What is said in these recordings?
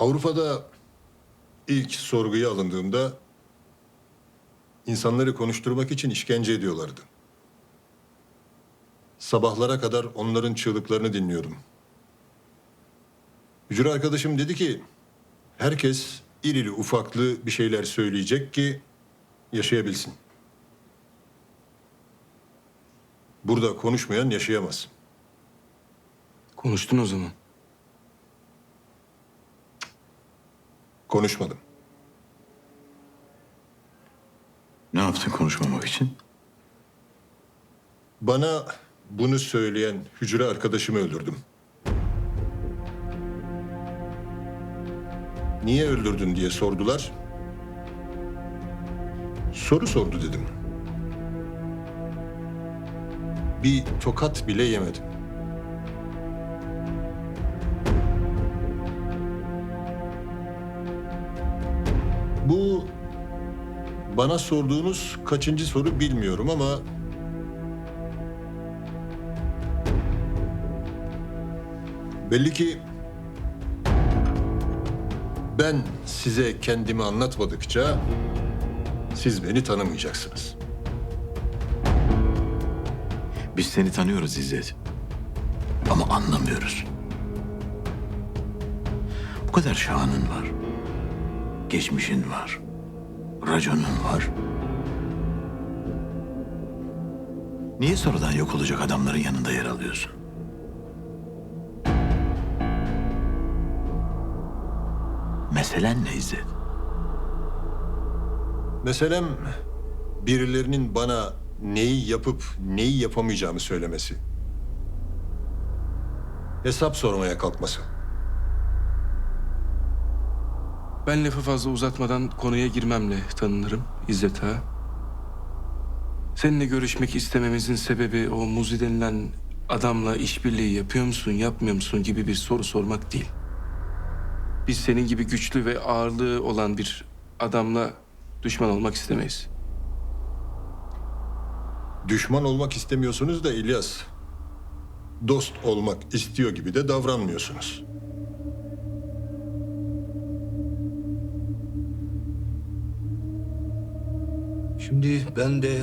Avrupa'da ilk sorguya alındığımda insanları konuşturmak için işkence ediyorlardı. Sabahlara kadar onların çığlıklarını dinliyordum. Hücre arkadaşım dedi ki herkes irili ufaklı bir şeyler söyleyecek ki yaşayabilsin. Burada konuşmayan yaşayamaz. Konuştun o zaman. Konuşmadım. Ne yaptın konuşmamak için? Bana bunu söyleyen hücre arkadaşımı öldürdüm. Niye öldürdün diye sordular. Soru sordu dedim. Bir tokat bile yemedim. Bu bana sorduğunuz kaçıncı soru bilmiyorum ama Belli ki ben size kendimi anlatmadıkça siz beni tanımayacaksınız. Biz seni tanıyoruz İzzet. Ama anlamıyoruz. Bu kadar şanın var. Geçmişin var. Raconun var. Niye sonradan yok olacak adamların yanında yer alıyorsun? Meselen ne İzzet? Meselem birilerinin bana neyi yapıp neyi yapamayacağımı söylemesi. Hesap sormaya kalkması. Ben lafı fazla uzatmadan konuya girmemle tanınırım İzzet Ağa. Seninle görüşmek istememizin sebebi o Muzi denilen adamla işbirliği yapıyor musun, yapmıyor musun gibi bir soru sormak değil. Biz senin gibi güçlü ve ağırlığı olan bir adamla düşman olmak istemeyiz. Düşman olmak istemiyorsunuz da İlyas. Dost olmak istiyor gibi de davranmıyorsunuz. Şimdi ben de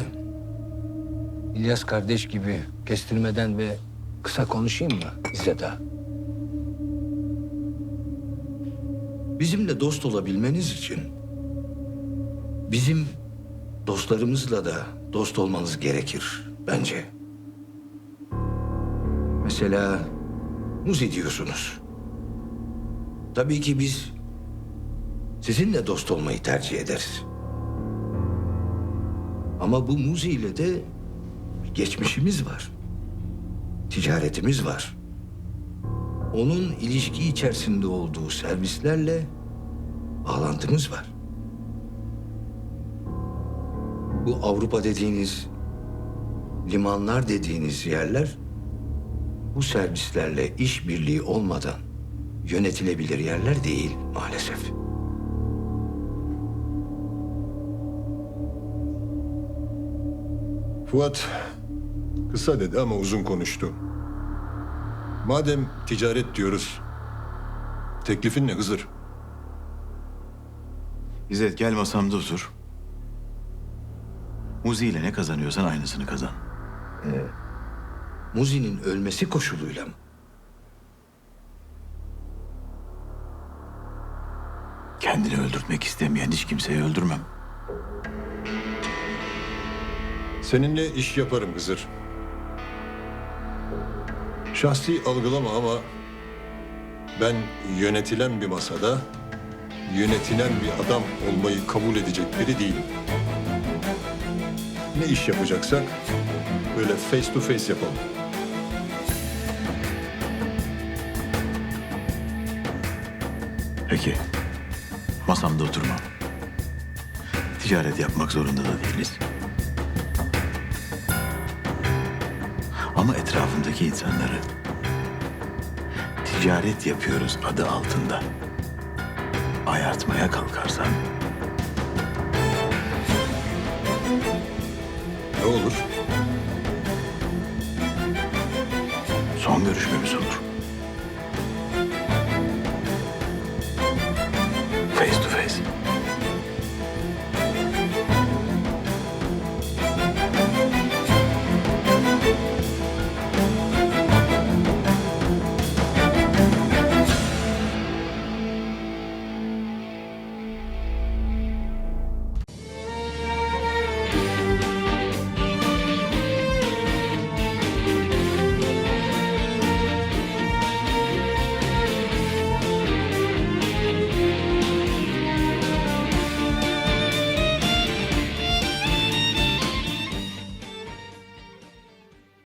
İlyas kardeş gibi kestirmeden ve kısa konuşayım mı İzzet ağa? Bizimle dost olabilmeniz için bizim dostlarımızla da dost olmanız gerekir bence. Mesela Muzi diyorsunuz. Tabii ki biz sizinle dost olmayı tercih ederiz. Ama bu Muzi ile de geçmişimiz var. Ticaretimiz var. Onun ilişki içerisinde olduğu servislerle bağlantımız var. Bu Avrupa dediğiniz, limanlar dediğiniz yerler bu servislerle işbirliği olmadan yönetilebilir yerler değil maalesef. Fuat kısa dedi ama uzun konuştu. Madem ticaret diyoruz, teklifin ne Hızır? İzzet gel masamda otur. Muzi ile ne kazanıyorsan aynısını kazan. Muzi'nin ölmesi koşuluyla mı? Kendini öldürtmek istemeyen hiç kimseyi öldürmem. Seninle iş yaparım Hızır. Şahsi algılama ama ben yönetilen bir masada yönetilen bir adam olmayı kabul edecek biri değilim. Ne iş yapacaksak böyle face to face yapalım. Peki. Masamda oturmam. Ticaret yapmak zorunda da değiliz. Ama etrafımdaki insanları ticaret yapıyoruz adı altında ayartmaya kalkarsan Ne olur? son görüşmemiz olur.